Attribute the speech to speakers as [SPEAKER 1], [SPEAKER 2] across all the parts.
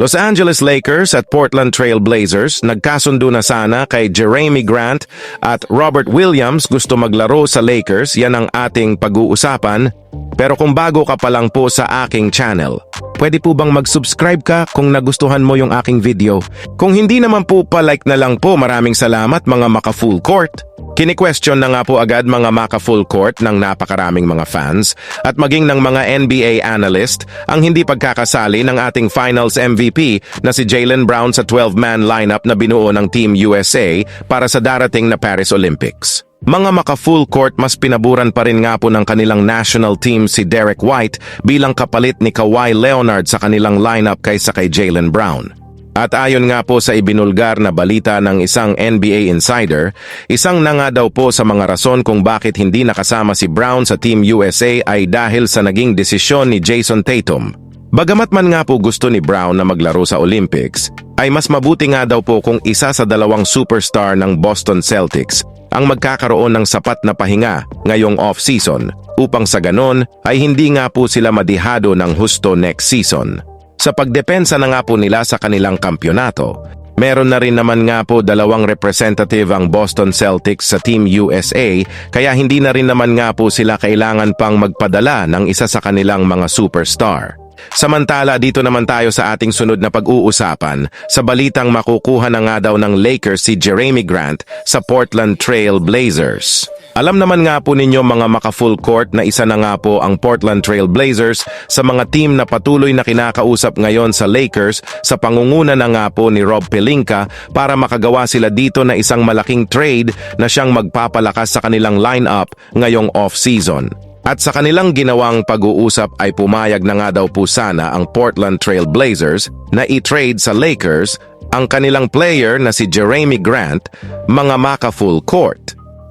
[SPEAKER 1] Los Angeles Lakers at Portland Trail Blazers nagkasundo na sana kay Jeremy Grant at Robert Williams gusto maglaro sa Lakers, yan ang ating pag-uusapan. Pero kung bago ka pa lang po sa aking channel, pwede po bang mag-subscribe ka kung nagustuhan mo yung aking video? Kung hindi naman po pa-like na lang po, maraming salamat mga maka-full court. Kini-question na nga po agad mga maka-full court ng napakaraming mga fans at maging ng mga NBA analyst ang hindi pagkakasali ng ating finals MVP na si Jalen Brown sa 12-man lineup na binuo ng Team USA para sa darating na Paris Olympics. Mga maka-full court mas pinaburan pa rin nga po ng kanilang national team si Derek White bilang kapalit ni Kawhi Leonard sa kanilang lineup kaysa kay Jalen Brown. At ayon nga po sa ibinulgar na balita ng isang NBA insider, isang na nga daw po sa mga rason kung bakit hindi nakasama si Brown sa Team USA ay dahil sa naging desisyon ni Jason Tatum. Bagamat man nga po gusto ni Brown na maglaro sa Olympics, ay mas mabuti nga daw po kung isa sa dalawang superstar ng Boston Celtics ang magkakaroon ng sapat na pahinga ngayong off-season upang sa ganon ay hindi nga po sila madihado ng husto next season. Sa pagdepensa na nga po nila sa kanilang kampyonato, meron na rin naman nga po dalawang representative ang Boston Celtics sa Team USA kaya hindi na rin naman nga po sila kailangan pang magpadala ng isa sa kanilang mga superstar. Samantala dito naman tayo sa ating sunod na pag-uusapan sa balitang makukuha na nga daw ng Lakers si Jeremy Grant sa Portland Trail Blazers. Alam naman nga po ninyo mga maka-full court na isa na nga po ang Portland Trail Blazers sa mga team na patuloy na kinakausap ngayon sa Lakers sa pangunguna na nga po ni Rob Pelinka para makagawa sila dito na isang malaking trade na siyang magpapalakas sa kanilang lineup ngayong off-season. At sa kanilang ginawang pag-uusap ay pumayag na nga daw po sana ang Portland Trail Blazers na i-trade sa Lakers ang kanilang player na si Jeremy Grant mga maka-full court.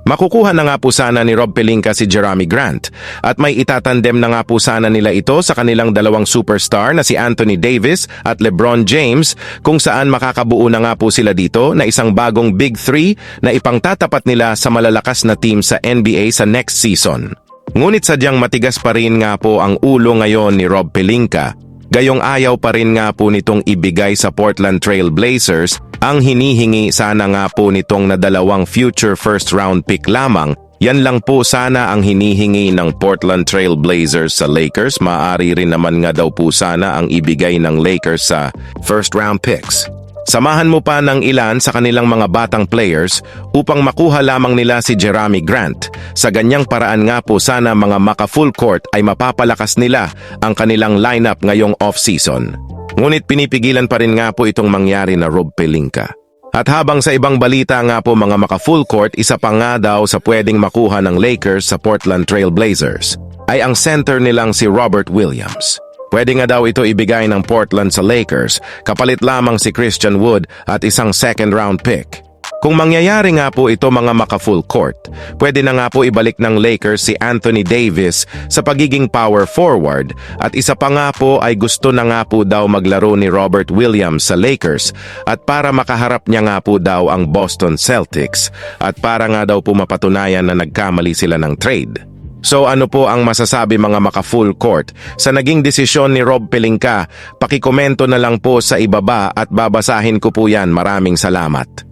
[SPEAKER 1] Makukuha na nga po sana ni Rob Pelinka si Jeremy Grant at may itatandem na nga po sana nila ito sa kanilang dalawang superstar na si Anthony Davis at LeBron James kung saan makakabuo na nga po sila dito na isang bagong Big Three na ipangtatapat nila sa malalakas na team sa NBA sa next season. Ngunit sadyang matigas pa rin nga po ang ulo ngayon ni Rob Pelinka Gayong ayaw pa rin nga po nitong ibigay sa Portland Trail Blazers ang hinihingi sana nga po nitong na dalawang future first round pick lamang. Yan lang po sana ang hinihingi ng Portland Trail Blazers sa Lakers. Maari rin naman nga daw po sana ang ibigay ng Lakers sa first round picks. Samahan mo pa ng ilan sa kanilang mga batang players upang makuha lamang nila si Jeremy Grant. Sa ganyang paraan nga po sana mga maka-full court ay mapapalakas nila ang kanilang lineup ngayong off-season. Ngunit pinipigilan pa rin nga po itong mangyari na Rob Pelinka. At habang sa ibang balita nga po mga maka-full court, isa pa nga daw sa pwedeng makuha ng Lakers sa Portland Trail Blazers ay ang center nilang si Robert Williams. Pwede nga daw ito ibigay ng Portland sa Lakers, kapalit lamang si Christian Wood at isang second round pick. Kung mangyayari nga po ito mga maka-full court, pwede na nga po ibalik ng Lakers si Anthony Davis sa pagiging power forward at isa pa nga po ay gusto na nga po daw maglaro ni Robert Williams sa Lakers at para makaharap niya nga po daw ang Boston Celtics at para nga daw po mapatunayan na nagkamali sila ng trade. So ano po ang masasabi mga maka-full court sa naging desisyon ni Rob Pelinka? Pakikomento na lang po sa ibaba at babasahin ko po yan. Maraming salamat.